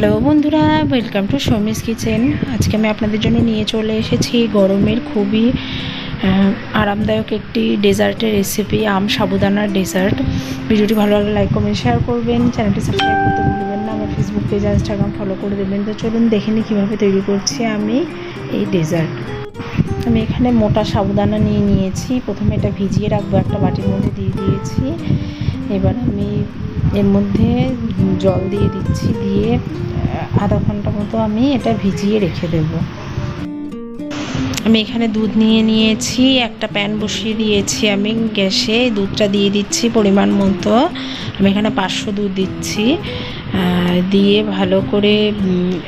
Hello বন্ধুরা welcome to Soumi's kitchen আজকে আমি আপনাদের জন্য নিয়ে চলে এসেছি গরমের খুবই আরামদায়ক একটি ডেজার্টের রেসিপি আম সাবুদানার ডেজার্ট ভিডিওটি ভালো লাগলে লাইক কমেন্ট শেয়ার করবেন। চ্যানেলটি সাবস্ক্রাইব করতে ভুলবেন না। আমার ফেসবুক পেজ ইনস্টাগ্রাম ফলো করে দেবেন। তো চলুন দেখে নিই কীভাবে তৈরি করছি আমি এই ডেজার্ট আমি এখানে মোটা সাবুদানা নিয়ে নিয়েছি। প্রথমে এটা ভিজিয়ে রাখব একটা বাটির মধ্যে দিয়ে দিয়েছি। এবার আমি এর মধ্যে জল দিয়ে দিচ্ছি, দিয়ে আধা ঘণ্টা মতো আমি এটা ভিজিয়ে রেখে দেব। আমি এখানে দুধ নিয়ে নিয়েছি, একটা প্যান বসিয়ে দিয়েছি আমি গ্যাসে। দুধটা দিয়ে দিচ্ছি পরিমাণ মতো। আমি এখানে পাঁচশো দুধ দিচ্ছি। দিয়ে ভালো করে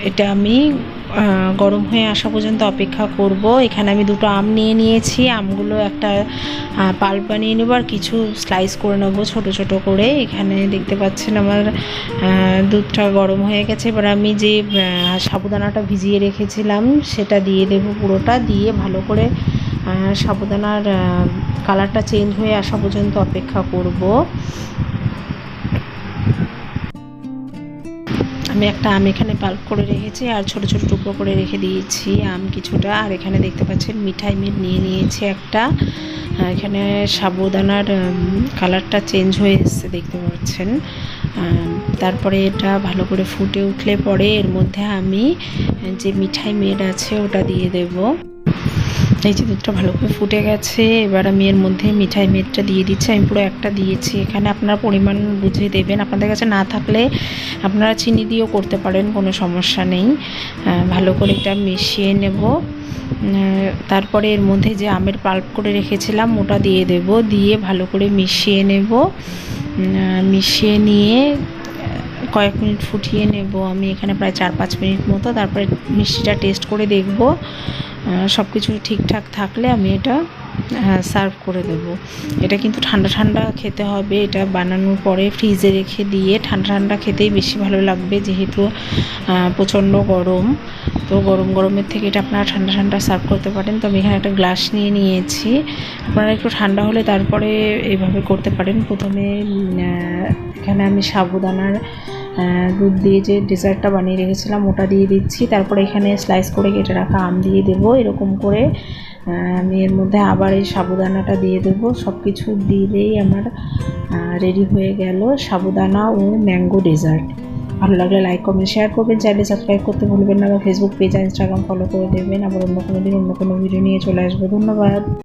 এটা আমি গরম হয়ে আসা পর্যন্ত অপেক্ষা করব। এখানে আমি দুটো আম নিয়ে নিয়েছি। আমগুলো একটা পাল্প বানিয়ে নেব আর কিছু স্লাইস করে নেব ছোট ছোট করে। এখানে দেখতে পাচ্ছেন আমার দুধটা গরম হয়ে গেছে। এবার আমি যে সাবুদানাটা ভিজিয়ে রেখেছিলাম, সেটা দিয়ে দেবো পুরোটা। দিয়ে ভালো করে সাবুদানার কালারটা চেঞ্জ হয়ে আসা পর্যন্ত অপেক্ষা করব। আমি একটা আম এখানে পাল্প করে রেখেছি আর ছোট ছোট টুকরো করে রেখে দিয়েছি আম কিছুটা। আর এখানে দেখতে পাচ্ছেন মিঠাই মিট নিয়ে নিয়েছি একটা। এখানে সাবুদানার কালারটা চেঞ্জ হয়ে এসছে দেখতে পাচ্ছেন। তারপরে এটা ভালো করে ফুটে উঠলে পরে এর মধ্যে আমি যে মিঠাই মেড আছে ওটা দিয়ে দেবো। এই যে দুধটা ভালো করে ফুটে গেছে, এবার আমি এর মধ্যে মিঠাই মেটটা দিয়ে দিচ্ছি, আমি পুরো একটা দিয়েছি। এখানে আপনারা পরিমাণ বুঝে দেবেন। আপনাদের কাছে না থাকলে আপনারা চিনি দিয়েও করতে পারেন, কোনো সমস্যা নেই। ভালো করে এটা মিশিয়ে নেব। তারপরে এর মধ্যে যে আমের পাল্প করে রেখেছিলাম, ওটা দিয়ে দেব। দিয়ে ভালো করে মিশিয়ে নেব। মিশিয়ে নিয়ে কয়েক মিনিট ফুটিয়ে নেব। আমি এখানে প্রায় চার পাঁচ মিনিট মতো, তারপরে মিষ্টিটা টেস্ট করে দেখব। সব কিছু ঠিকঠাক থাকলে আমি এটা সার্ভ করে দেব। এটা কিন্তু ঠান্ডা ঠান্ডা খেতে হবে। এটা বানানোর পরে ফ্রিজে রেখে দিয়ে ঠান্ডা ঠান্ডা খেতেই বেশি ভালো লাগবে যেহেতু প্রচণ্ড গরম। তো গরম গরমের থেকে এটা আপনারা ঠান্ডা ঠান্ডা সার্ভ করতে পারেন। তো আমি এখানে একটা গ্লাস নিয়ে নিয়েছি। আপনারা একটু ঠান্ডা হলে তারপরে এইভাবে করতে পারেন। প্রথমে এখানে আমি সাবুদানার দুধ দিয়ে যে ডেজার্টটা বানিয়ে রেখেছিলাম ওটা দিয়ে দিচ্ছি। তারপরে এখানে স্লাইস করে কেটে রাখা আম দিয়ে দেবো এরকম করে। আমি এর মধ্যে আবার এই সাবুদানাটা দিয়ে দেবো। সব কিছু দিলেই আমার রেডি হয়ে গেল সাবুদানা ও ম্যাঙ্গো ডেজার্ট। ভালো লাগলে লাইক করবেন শেয়ার করবেন। চাইলে সাবস্ক্রাইব করতে ভুলবেন না বা ফেসবুক পেজ আর ইনস্টাগ্রাম ফলো করে দেবেন। আবার অন্য কোনো দিন অন্য কোনো ভিডিও নিয়ে চলে আসব। ধন্যবাদ।